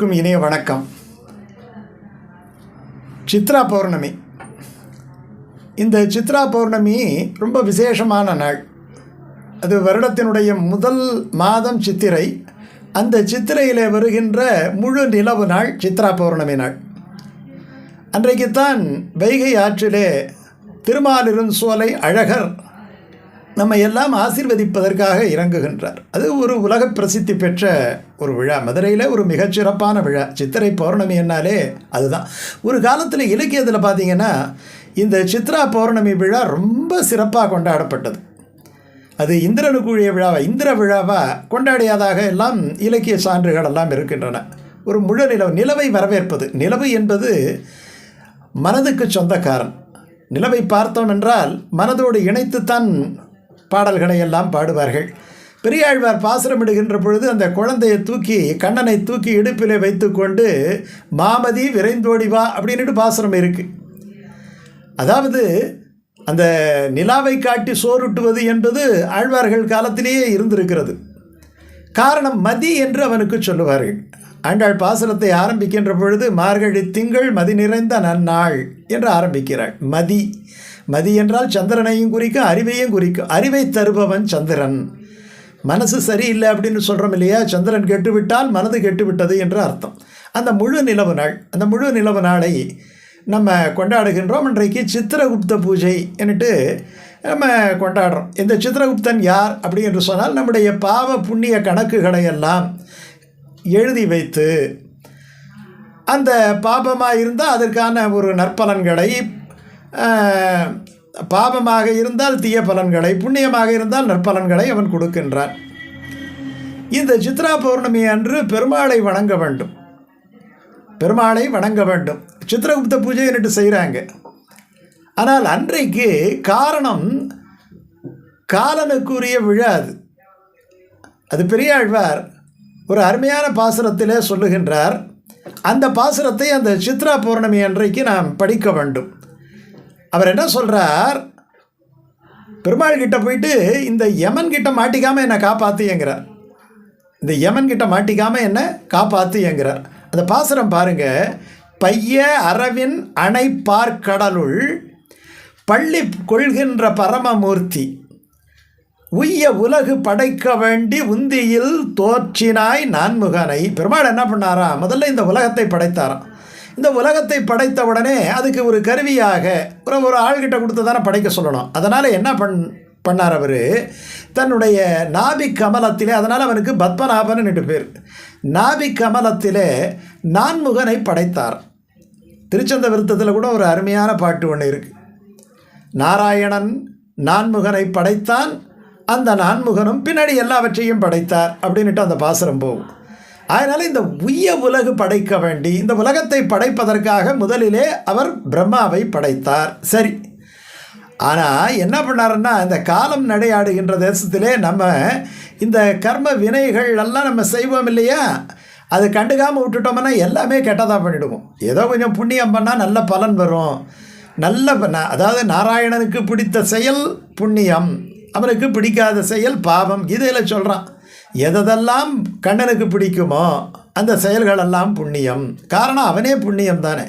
அனைவருக்கும் இனிய வணக்கம். சித்ரா பௌர்ணமி. இந்த சித்ரா பௌர்ணமி ரொம்ப விசேஷமான நாள். அது வருடத்தினுடைய முதல் மாதம் சித்திரை. அந்த சித்திரையில் வருகின்ற முழு நிலவு நாள் சித்ரா பௌர்ணமி நாள். அன்றைக்குத்தான் வைகை ஆற்றிலே திருமாலிருஞ்சோலை அழகர் நம்ம எல்லாம் ஆசீர்வதிப்பதற்காக இறங்குகின்றார். அது ஒரு உலக பிரசித்தி பெற்ற ஒரு விழா. மதுரையில் ஒரு மிகச்சிறப்பான விழா. சித்திரை பௌர்ணமி என்னாலே அதுதான். ஒரு காலத்தில் இலக்கியத்தில் பார்த்தீங்கன்னா இந்த சித்ரா பௌர்ணமி விழா ரொம்ப சிறப்பாக கொண்டாடப்பட்டது. அது இந்திரனுக்குரிய விழாவை இந்திர விழாவாக கொண்டாடியதாக எல்லாம் இலக்கிய சான்றுகள் எல்லாம் இருக்கின்றன. ஒரு முழு நிலவு நிலவை வரவேற்பது. நிலவு என்பது மனதுக்கு சொந்தக்காரன். நிலவை பார்த்தோம் என்றால் மனதோடு இணைத்துத்தான் பாடல்களை எல்லாம் பாடுவார்கள். பெரியாழ்வார் பாசுரமிடுகின்ற பொழுது அந்த குழந்தையை தூக்கி கண்ணனை தூக்கி இடுப்பிலே வைத்துக்கொண்டு மாமதி விரைந்தோடி வா அப்படின்னுட்டு பாசுரம் இருக்குது அதாவது அந்த நிலாவை காட்டி சோறுட்டுவது என்பது ஆழ்வார்கள் காலத்திலேயே இருந்திருக்கிறது. காரணம் மதி என்று அவனுக்கு சொல்லுவார்கள். ஆண்டாள் பாசனத்தை ஆரம்பிக்கின்ற பொழுது மார்கழி திங்கள் மதி நிறைந்த நன்னாள் என்று ஆரம்பிக்கிறாள். மதி. மதி என்றால் சந்திரனையும் குறிக்கும் அறிவையும் குறிக்கும். அறிவை தருபவன் சந்திரன். மனசு சரியில்லை அப்படின்னு சொல்கிறோம் இல்லையா? சந்திரன் கெட்டுவிட்டால் மனது கெட்டுவிட்டது என்று அர்த்தம். அந்த முழு நிலவு நாள் அந்த முழு நிலவு நாளை நம்ம கொண்டாடுகின்றோம். இன்றைக்கு சித்திரகுப்த பூஜை என்னட்டு நம்ம கொண்டாடுறோம். இந்த சித்திரகுப்தன் யார் அப்படி என்று சொன்னால் நம்முடைய பாவ புண்ணிய கணக்குகளை எல்லாம் எழுதி வைத்து அந்த பாபமாக இருந்தால் அதற்கான ஒரு நற்பலன்களை பாபமாக இருந்தால் தீய பலன்களை புண்ணியமாக இருந்தால் நற்பலன்களை அவன் கொடுக்கின்றான். இந்த சித்ரா பௌர்ணமி அன்று பெருமாளை வணங்க வேண்டும். பெருமாளை வணங்க வேண்டும். சித்திரகுப்த பூஜை என்று செய்கிறாங்க ஆனால் அன்றைக்கு காரணம் காலனுக்குரிய விழா அது. அது பெரியாழ்வார் ஒரு அருமையான பாசுரத்திலே சொல்லுகின்றார் அந்த பாசுரத்தை அந்த சித்ரா பௌர்ணமி அன்றைக்கு நாம் படிக்க வேண்டும். அவர் என்ன சொல்கிறார் பெருமாள் கிட்ட போயிட்டு இந்த யமன் கிட்ட மாட்டிக்காமல் என்னை காப்பாற்றியங்கிறார் இந்த யமன் கிட்ட மாட்டிக்காமல் என்னை காப்பாற்றியங்கிறார் அந்த பாசுரம் பாருங்கள் பைய அரவின் அணை பள்ளி கொள்கின்ற பரமமூர்த்தி உய்ய உலகு படைக்க வேண்டி உந்தியில் தோற்றினாய் நான்முகனை. பெருமாள் என்ன பண்ணாரா? முதல்ல இந்த உலகத்தை படைத்தாராம். இந்த உலகத்தை படைத்த உடனே அதுக்கு ஒரு கருவியாக ஒரு ஒரு ஆள்கிட்ட கொடுத்து தானே படைக்க சொல்லணும். அதனால் என்ன பண் பண்ணார் அவர்? தன்னுடைய நாபி கமலத்திலே அதனால் அவனுக்கு பத்மநாபன் என்று பேர். நாபி கமலத்திலே நான்முகனை படைத்தார். திருச்சந்த விருத்தத்தில் கூட ஒரு அருமையான பாட்டு ஒன்று இருக்குது நாராயணன் நான்முகனை படைத்தான் அந்த நான்முகனும் பின்னாடி எல்லாவற்றையும் படைத்தார் அப்படின்ட்டு அந்த பாசுரம் போகும். அதனால் இந்த உய்ய உலகு படைக்க வேண்டி இந்த உலகத்தை படைப்பதற்காக முதலிலே அவர் பிரம்மாவை படைத்தார். சரி. ஆனால் என்ன பண்ணாருன்னா இந்த காலம் நடையாடுகின்ற தேசத்திலே நம்ம இந்த கர்ம வினைகள் எல்லாம் நம்ம செய்வோம் இல்லையா? அது கண்டுக்காமல் விட்டுட்டோம்னா எல்லாமே கெட்டதாக பண்ணிவிடுவோம் ஏதோ கொஞ்சம் புண்ணியம் பண்ணால் நல்ல பலன் வரும். நல்ல அதாவது நாராயணனுக்கு பிடித்த செயல் புண்ணியம். அவனுக்கு பிடிக்காத செயல் பாவம். இதில் சொல்கிறான் எதெல்லாம் கண்ணனுக்கு பிடிக்குமோ அந்த செயல்களெல்லாம் புண்ணியம். காரணம் அவனே புண்ணியம் தானே.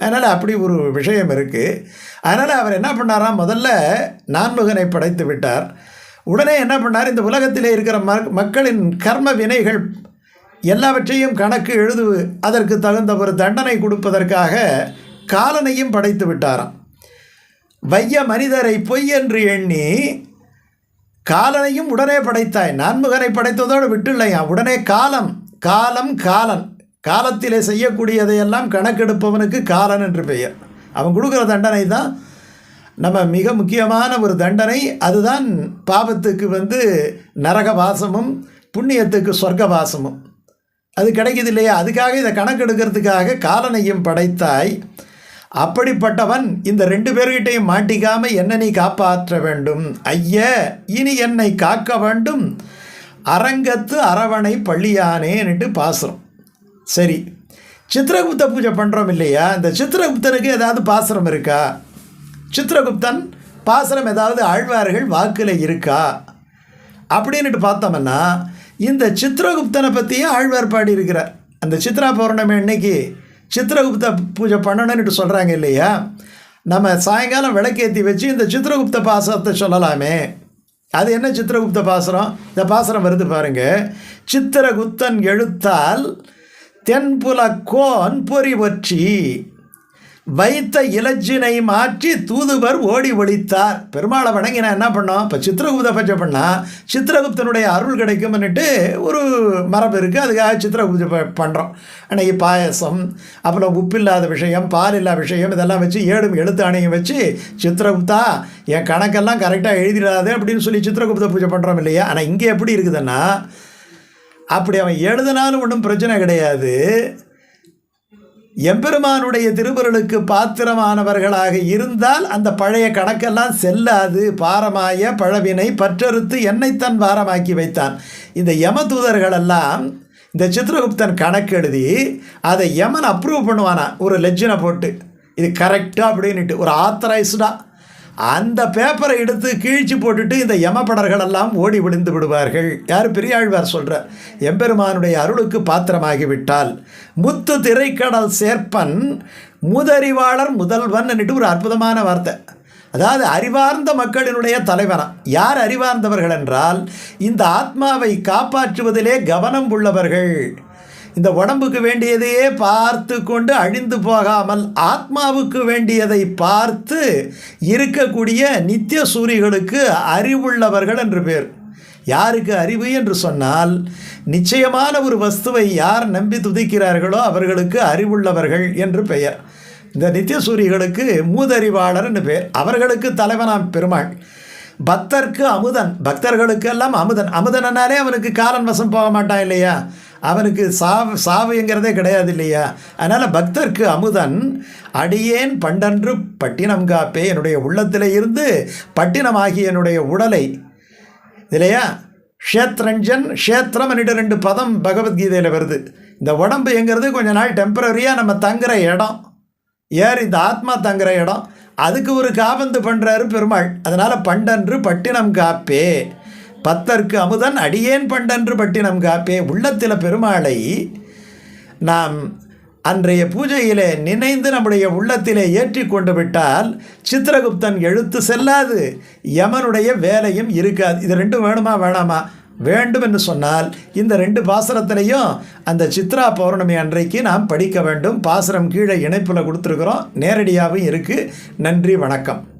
அதனால் அப்படி ஒரு விஷயம் இருக்குது அதனால் அவர் என்ன பண்ணாராம்? முதல்ல நான்முகனை படைத்து விட்டார். உடனே என்ன பண்ணார்? இந்த உலகத்திலே இருக்கிற ம மக்களின் கர்ம வினைகள் எல்லாவற்றையும் கணக்கு எழுது அதற்கு தகுந்த ஒரு தண்டனை கொடுப்பதற்காக காலனையும் படைத்து விட்டாராம். வைய மனிதரை பொய் என்று எண்ணி காலனையும் உடனே படைத்தாய். நான்முகனை படைத்ததோடு விட்டுள்ளையா உடனே காலம் காலம் காலன். காலத்திலே செய்யக்கூடியதையெல்லாம் கணக்கெடுப்பவனுக்கு காலன் என்று பெயர். அவன் கொடுக்குற தண்டனை தான் நம்ம மிக முக்கியமான ஒரு தண்டனை. அதுதான் பாபத்துக்கு வந்து நரக வாசமும் புண்ணியத்துக்கு சொர்க்க வாசமும் அது கிடைக்கிது இல்லையா? அதுக்காக இதை கணக்கெடுக்கிறதுக்காக காலனையும் படைத்தாய். அப்படிப்பட்டவன் இந்த ரெண்டு பேர்கிட்டையும் மாட்டிக்காம என்ன நீ காப்பாற்ற வேண்டும். ஐய இனி என்னை காக்க வேண்டும். அரங்கத்து அரவணை பள்ளியானேன்னுட்டு பாசுரம். சரி சித்திரகுப்த பூஜை பண்ணுறோம் இல்லையா? இந்த சித்திரகுப்தனுக்கு ஏதாவது பாசுரம் இருக்கா? சித்திரகுப்தன் பாசுரம் ஏதாவது ஆழ்வார்கள் வாக்கில் இருக்கா? அப்படின்னுட்டு பார்த்தோம்னா இந்த சித்திரகுப்தனை பற்றியும் ஆழ்வார் பாடியிருக்கிறார். அந்த சித்ரா பௌர்ணமி அன்னைக்கு சித்திரகுப்த பூஜை பண்ணணும்னு சொல்கிறாங்க இல்லையா? நம்ம சாயங்காலம் விளக்கேற்றி வச்சு இந்த சித்திரகுப்த பாசத்தை சொல்லலாமே. அது என்ன சித்திரகுப்த பாசனம்? இந்த பாசனம் வருது பாருங்கள் சித்திரகுப்தன் எழுத்தால் தென்புல கோன் பொறி ஒற்றி. வைத்த இலச்சினை மாற்றி தூதுவர் ஓடி ஒழித்தார். பெருமாளை வணங்கினா நான் என்ன பண்ணோம்? இப்போ சித்திரகுப்த பஜை பண்ணால் சித்திரகுப்தனுடைய அருள் கிடைக்கும்னுட்டு ஒரு மரபு இருக்குது அதுக்காக சித்திரகுப்த ப பண்ணுறோம் அன்னைக்கு பாயசம் அப்புறம் உப்பில்லாத விஷயம் பால் இல்லாத விஷயம் இதெல்லாம் வச்சு ஏடும் எழுத்து அணையும் வச்சு சித்திரகுப்தா என் கணக்கெல்லாம் கரெக்டாக எழுதிடாது அப்படின்னு சொல்லி சித்திரகுப்த பூஜை பண்ணுறோம் இல்லையா? ஆனால் இங்கே எப்படி இருக்குதுன்னா அப்படி அவன் எழுதினாலும் ஒன்றும் பிரச்சனை கிடையாது. எம்பெருமானுடைய திருவருளுக்கு பாத்திரமானவர்களாக இருந்தால் அந்த பழைய கணக்கெல்லாம் செல்லாது. பாரமாய பழவினை பற்றறுத்து என்னைத்தான் பாரமாக்கி வைத்தான். இந்த யம தூதர்களெல்லாம் இந்த சித்திரகுப்தன் கணக்கு எழுதி அதை யமன் அப்ரூவ் பண்ணுவானா? ஒரு லெஜ்ஜனை போட்டு. இது கரெக்டாக அப்படின்ட்டு ஒரு ஆத்தரைஸ்டாக அந்த பேப்பரை எடுத்து கீழ்ச்சி போட்டுட்டு இந்த யமப்படர்கள் எல்லாம் ஓடி விழுந்து விடுவார்கள். யார் பெரியாழ்வார் சொல்கிறார் எம்பெருமானுடைய அருளுக்கு பாத்திரமாகிவிட்டால். முத்து திரைக்கடல் சேர்ப்பன் முதறிவாளர் முதல்வன் ஒரு அற்புதமான வார்த்தை. அதாவது அறிவார்ந்த மக்களினுடைய தலைவனாக யார் அறிவார்ந்தவர்கள் என்றால் இந்த ஆத்மாவை காப்பாற்றுவதிலே கவனம் உள்ளவர்கள். இந்த உடம்புக்கு வேண்டியதையே பார்த்து கொண்டு அழிந்து போகாமல் ஆத்மாவுக்கு வேண்டியதை பார்த்து இருக்கக்கூடிய நித்திய சூரிகளுக்கு அறிவுள்ளவர்கள் என்று பேர். யாருக்கு அறிவு என்று சொன்னால் நிச்சயமான ஒரு வஸ்துவை யார் நம்பி துதிக்கிறார்களோ அவர்களுக்கு அறிவுள்ளவர்கள் என்று பெயர். இந்த நித்தியசூரிகளுக்கு மூதறிவாளர் என்று பேர். அவர்களுக்கு தலைவனாம் பெருமாள். பக்தர்க்கு அமுதன். பக்தர்களுக்கு எல்லாம் அமுதன் அமுதனாலே அவனுக்கு காலன் வசம் போக மாட்டான் இல்லையா? அவனுக்கு சாவு சாவுங்கிறதே கிடையாது இல்லையா அதனால் பக்தர்க்கு அமுதன் அடியேன் பண்டன்று பட்டினம் காப்பே என்னுடைய உள்ளத்தில் இருந்து பட்டினமாகிய என்னுடைய உடலை. இல்லையா? க்ஷேத்ரஞ்சன் க்ஷேத்திரம் என்னிட்ட ரெண்டு பதம் பகவத்கீதையில் வருது. இந்த உடம்பு எங்கிறது? கொஞ்ச நாள் டெம்பரரியாக நம்ம தங்குற இடம். ஏர் இந்த ஆத்மா தங்குற இடம்? அதுக்கு ஒரு காபந்து பண்ணுறாரு பெருமாள். அதனால் பண்டன்று பட்டினம் காப்பே. பத்தர்க்கு அமுதன் அடியேன் பண்டன்று பட்டினம் காப்பே உள்ளத்தில் பெருமாளை. நாம் அன்றைய பூஜையிலே நினைந்து நம்முடைய உள்ளத்திலே ஏற்றி கொண்டு விட்டால் சித்திரகுப்தன் எழுத்து செல்லாது. யமனுடைய வேலையும் இருக்காது. இது ரெண்டும் வேணுமா வேணாமா? வேண்டும் என்று சொன்னால் இந்த ரெண்டு பாசனத்திலையும் அந்த சித்ரா பௌர்ணமி அன்றைக்கு நாம் படிக்க வேண்டும். பாசனம் கீழே இணைப்பில் கொடுத்துருக்குறோம். நேரடியாகவும் இருக்குது நன்றி வணக்கம்.